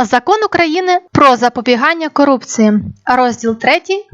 Закон України про запобігання корупції. Розділ 3.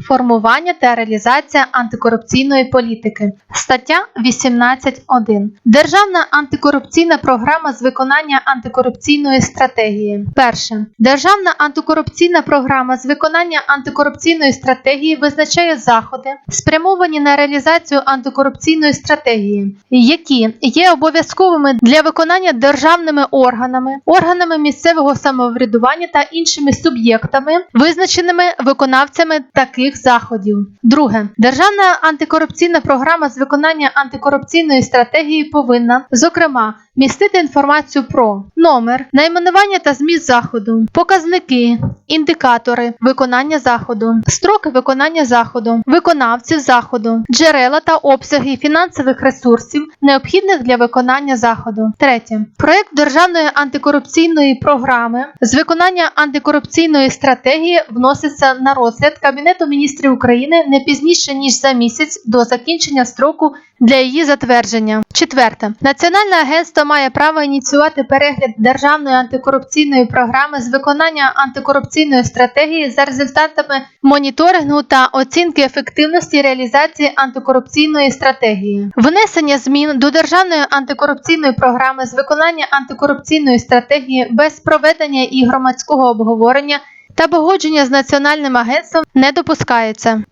Формування та реалізація антикорупційної політики. Стаття 18.1. Державна антикорупційна програма з виконання антикорупційної стратегії. Перше. Державна антикорупційна програма з виконання антикорупційної стратегії визначає заходи, спрямовані на реалізацію антикорупційної стратегії, які є обов'язковими для виконання державними органами, органами місцевого самоврядування та іншими суб'єктами, визначеними виконавцями таких заходів. Друге, державна антикорупційна програма з виконання антикорупційної стратегії повинна, зокрема, містити інформацію про номер, найменування та зміст заходу, показники, індикатори виконання заходу, строки виконання заходу, виконавців заходу, джерела та обсяги фінансових ресурсів, необхідних для виконання заходу. Третє. Проект державної антикорупційної програми з виконання антикорупційної стратегії вноситься на розгляд Кабінету міністрів України не пізніше ніж за місяць до закінчення строку для її затвердження. Четверте. Національне агентство має право ініціювати перегляд державної антикорупційної програми з виконання антикорупційної стратегії за результатами моніторингу та оцінки ефективності реалізації антикорупційної стратегії. Внесення змін до державної антикорупційної програми з виконання антикорупційної стратегії без проведення і громадського обговорення та погодження з національним агентством не допускається.